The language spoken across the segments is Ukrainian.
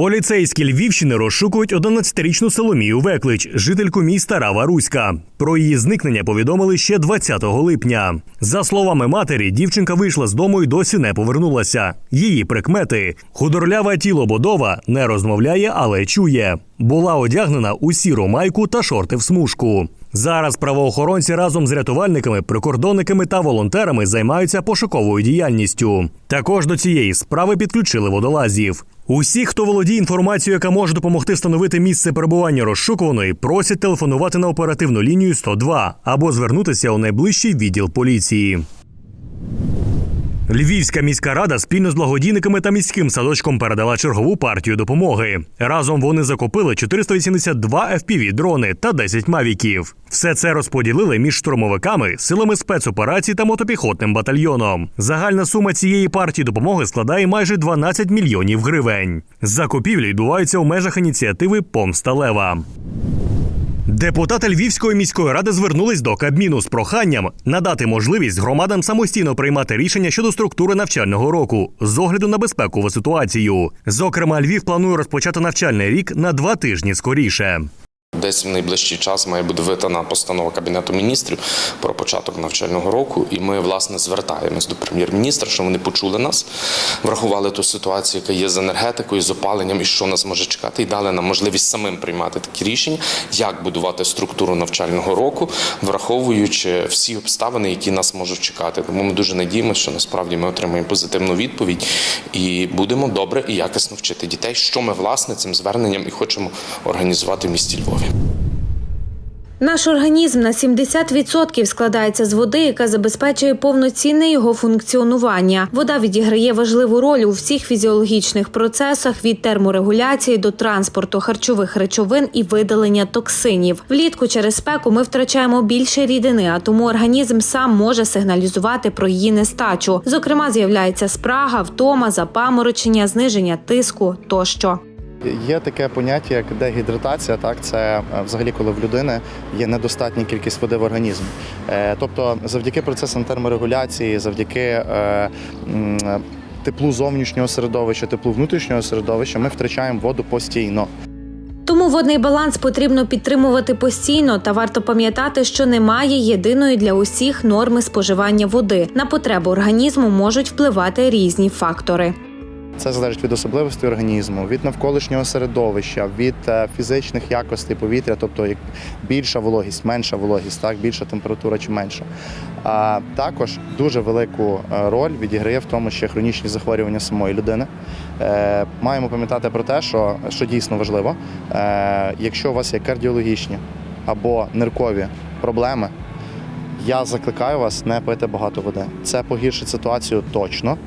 Поліцейські Львівщини розшукують 11-річну Соломію Веклич, жительку міста Рава Руська. Про її зникнення повідомили ще 20 липня. За словами матері, дівчинка вийшла з дому і досі не повернулася. Її прикмети худорляве тіло Бодова не розмовляє, але чує. Була одягнена у сіру майку та шорти в смужку. Зараз правоохоронці разом з рятувальниками, прикордонниками та волонтерами займаються пошуковою діяльністю. Також до цієї справи підключили водолазів. Усі, хто володіє інформацією, яка може допомогти встановити місце перебування розшукуваної, просять телефонувати на оперативну лінію 102 або звернутися у найближчий відділ поліції. Львівська міська рада спільно з благодійниками та міським садочком передала чергову партію допомоги. Разом вони закупили 482 fpv дрони та 10 мавіків. Все це розподілили між штурмовиками, силами спецоперацій та мотопіхотним батальйоном. Загальна сума цієї партії допомоги складає майже 12 мільйонів гривень. Закупівлі відбуваються у межах ініціативи Помста Лева. Депутати Львівської міської ради звернулись до Кабміну з проханням надати можливість громадам самостійно приймати рішення щодо структури навчального року з огляду на безпекову ситуацію. Зокрема, Львів планує розпочати навчальний рік на два тижні скоріше. Десь в найближчий час має бути видана постанова Кабінету міністрів про початок навчального року, і ми власне звертаємось до прем'єр-міністра, що вони почули нас, врахували ту ситуацію, яка є з енергетикою, з опаленням і що нас може чекати, і дали нам можливість самим приймати такі рішення, як будувати структуру навчального року, враховуючи всі обставини, які нас можуть чекати. Тому ми дуже надіємося, що насправді ми отримаємо позитивну відповідь і будемо добре і якісно вчити дітей, що ми власне цим зверненням і хочемо організувати в місті Львові. Наш організм на 70% складається з води, яка забезпечує повноцінне його функціонування. Вода відіграє важливу роль у всіх фізіологічних процесах від терморегуляції до транспорту харчових речовин і видалення токсинів. Влітку через спеку ми втрачаємо більше рідини, а тому організм сам може сигналізувати про її нестачу. Зокрема, з'являється спрага, втома, запаморочення, зниження тиску тощо. Є таке поняття, як дегідратація. Так, це е, взагалі, коли в людини є недостатня кількість води в організмі. Е, Тобто, завдяки процесам терморегуляції, завдяки е, теплу зовнішнього середовища, теплу внутрішнього середовища, ми втрачаємо воду постійно. Тому водний баланс потрібно підтримувати постійно, та варто пам'ятати, що немає єдиної для усіх норми споживання води. На потребу організму можуть впливати різні фактори. Це залежить від особливостей організму, від навколишнього середовища, від е, фізичних якостей повітря, тобто як більша вологість, менша вологість, так більша температура чи менша. А також дуже велику е, роль відіграє в тому ще хронічні захворювання самої людини. Е, Маємо пам'ятати про те, що, що дійсно важливо, якщо у вас є кардіологічні або ниркові проблеми, я закликаю вас не пити багато води. Це погіршить ситуацію точно.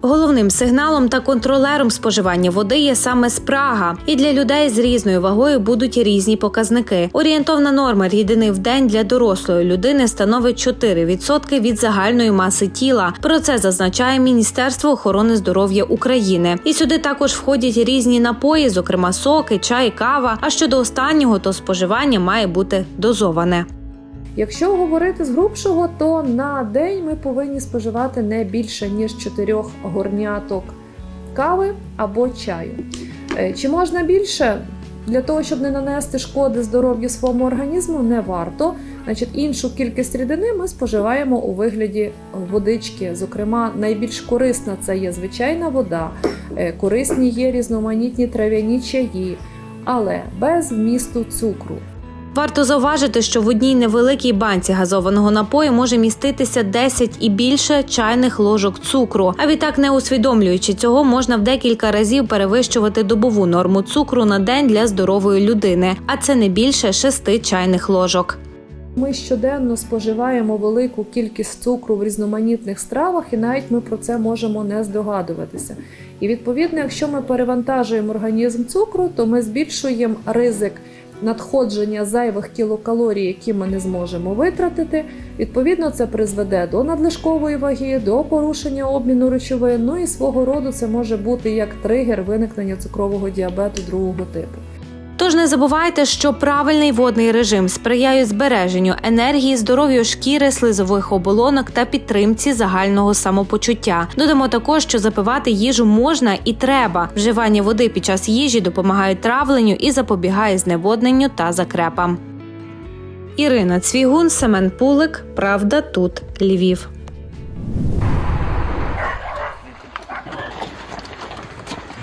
Головним сигналом та контролером споживання води є саме спрага, і для людей з різною вагою будуть різні показники. Орієнтовна норма рідини в день для дорослої людини становить 4% від загальної маси тіла. Про це зазначає Міністерство охорони здоров'я України. І сюди також входять різні напої, зокрема соки, чай, кава. А щодо останнього, то споживання має бути дозоване. Якщо говорити з грубшого, то на день ми повинні споживати не більше ніж 4 горняток кави або чаю. Е, Чи можна більше? Для того, щоб не нанести шкоди здоров'ю своєму організму, не варто. Значить, іншу кількість рідини ми споживаємо у вигляді водички. Зокрема, найбільш корисна це є звичайна вода, Е, корисні є різноманітні трав'яні чаї, але без вмісту цукру. Варто зауважити, що в одній невеликій банці газованого напою може міститися 10 і більше чайних ложок цукру. А відтак, не усвідомлюючи цього, можна в декілька разів перевищувати добову норму цукру на день для здорової людини, а це не більше 6 чайних ложок. Ми щоденно споживаємо велику кількість цукру в різноманітних стравах, і навіть ми про це можемо не здогадуватися. І відповідно, якщо ми перевантажуємо організм цукру, то ми збільшуємо ризик надходження зайвих кілокалорій, які ми не зможемо витратити. Відповідно, це призведе до надлишкової ваги, до порушення обміну речовин. Ну і свого роду це може бути як тригер виникнення цукрового діабету другого типу. Тож не забувайте, що правильний водний режим сприяє збереженню енергії, здоров'ю шкіри, слизових оболонок та підтримці загального самопочуття. Додамо також, що запивати їжу можна і треба. Вживання води під час їжі допомагає травленню і запобігає зневодненню та закрепам. Ірина Цвігун, Семен Пулик. Правда, тут Львів.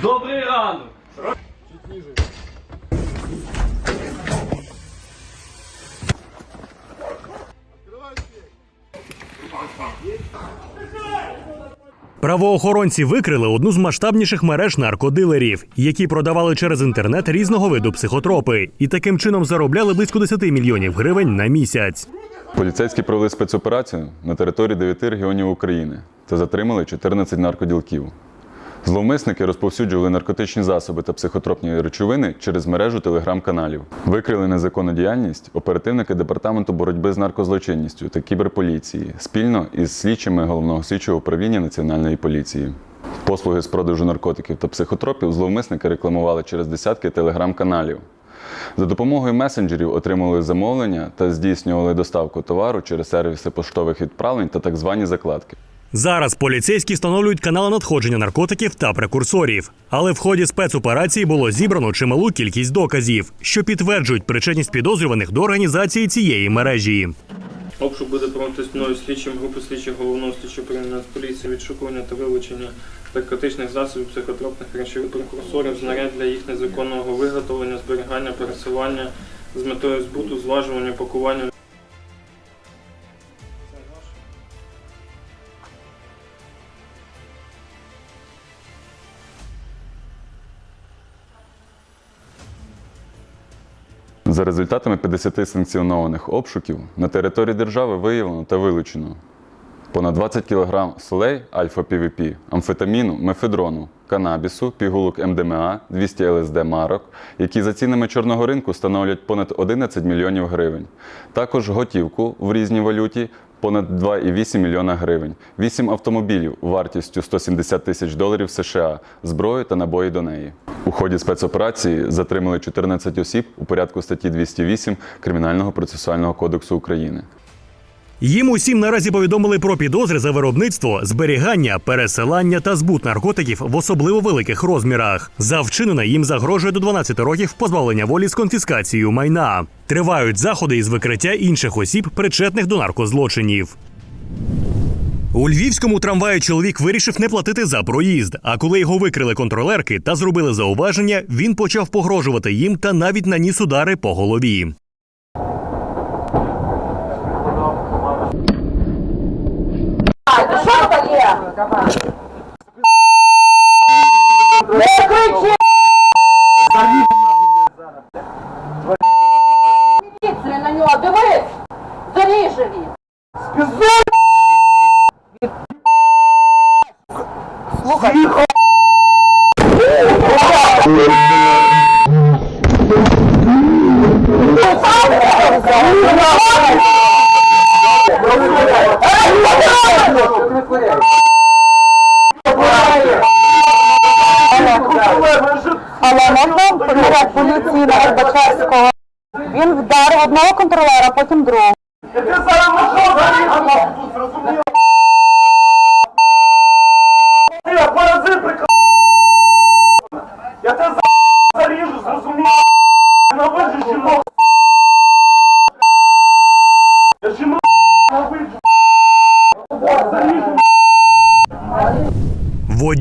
Добрий ранок! Правоохоронці викрили одну з масштабніших мереж наркодилерів, які продавали через інтернет різного виду психотропи, і таким чином заробляли близько 10 мільйонів гривень на місяць. Поліцейські провели спецоперацію на території 9 регіонів України та затримали 14 наркоділків. Зловмисники розповсюджували наркотичні засоби та психотропні речовини через мережу телеграм-каналів. Викрили незаконну діяльність оперативники департаменту боротьби з наркозлочинністю та кіберполіції спільно із слідчими головного слідчого управління національної поліції. Послуги з продажу наркотиків та психотропів зловмисники рекламували через десятки телеграм-каналів. За допомогою месенджерів отримували замовлення та здійснювали доставку товару через сервіси поштових відправлень та так звані закладки. Зараз поліцейські встановлюють канали надходження наркотиків та прекурсорів. Але в ході спецоперації було зібрано чималу кількість доказів, що підтверджують причетність підозрюваних до організації цієї мережі. Обшук буде проводитись мною слідчим групи слідчих головного слідчого управління Нацполіції, відшукування та вилучення наркотичних засобів, психотропних речовин, прекурсорів, знарядь для їх незаконного виготовлення, зберігання, пересилання з метою збуту, зважування, пакування. За результатами 50 санкціонованих обшуків на території держави виявлено та вилучено понад 20 кг солей альфа-ПВП, амфетаміну, мефедрону, канабісу, пігулок МДМА, 200 ЛСД марок, які за цінами чорного ринку становлять понад 11 мільйонів гривень. Також готівку в різній валюті понад 2,8 мільйона гривень, 8 автомобілів вартістю 170 тисяч доларів США, зброю та набої до неї. Ході спецоперації затримали 14 осіб у порядку статті 208 Кримінального процесуального кодексу України. Їм усім наразі повідомили про підозри за виробництво, зберігання, пересилання та збут наркотиків в особливо великих розмірах. За вчинене їм загрожує до 12 років позбавлення волі з конфіскацією майна. Тривають заходи із викриття інших осіб, причетних до наркозлочинів. У львівському трамваї чоловік вирішив не платити за проїзд. А коли його викрили контролерки та зробили зауваження, він почав погрожувати їм та навіть наніс удари по голові. Поліцію на нього, дивись! Заріже він! Але можна передати поліції на Горбачевського. Він вдарив одного контролера, потім другого.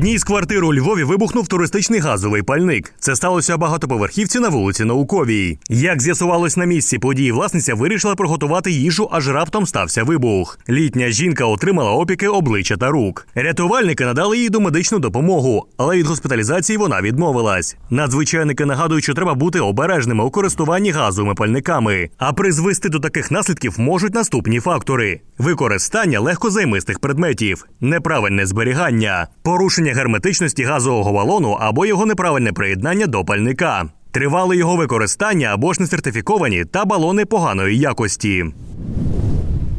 Одній з квартир у Львові вибухнув туристичний газовий пальник. Це сталося багатоповерхівці на вулиці Науковій. Як з'ясувалось на місці події, власниця вирішила приготувати їжу, аж раптом стався вибух. Літня жінка отримала опіки обличчя та рук. Рятувальники надали їй домедичну допомогу, але від госпіталізації вона відмовилась. Надзвичайники нагадують, що треба бути обережними у користуванні газовими пальниками. А призвести до таких наслідків можуть наступні фактори: використання легкозаймистих предметів, неправильне зберігання, порушення герметичності газового балону або його неправильне приєднання до пальника, тривале його використання або ж несертифіковані та балони поганої якості.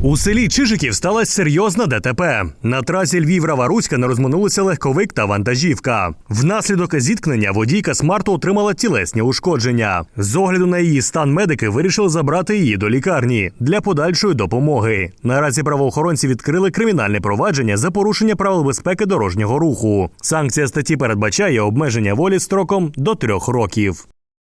У селі Чижиків сталася серйозна ДТП. На трасі Львів-Раваруська не розминулися легковик та вантажівка. Внаслідок зіткнення водійка смарту отримала тілесні ушкодження. З огляду на її стан медики вирішили забрати її до лікарні для подальшої допомоги. Наразі правоохоронці відкрили кримінальне провадження за порушення правил безпеки дорожнього руху. Санкція статті передбачає обмеження волі строком до трьох років.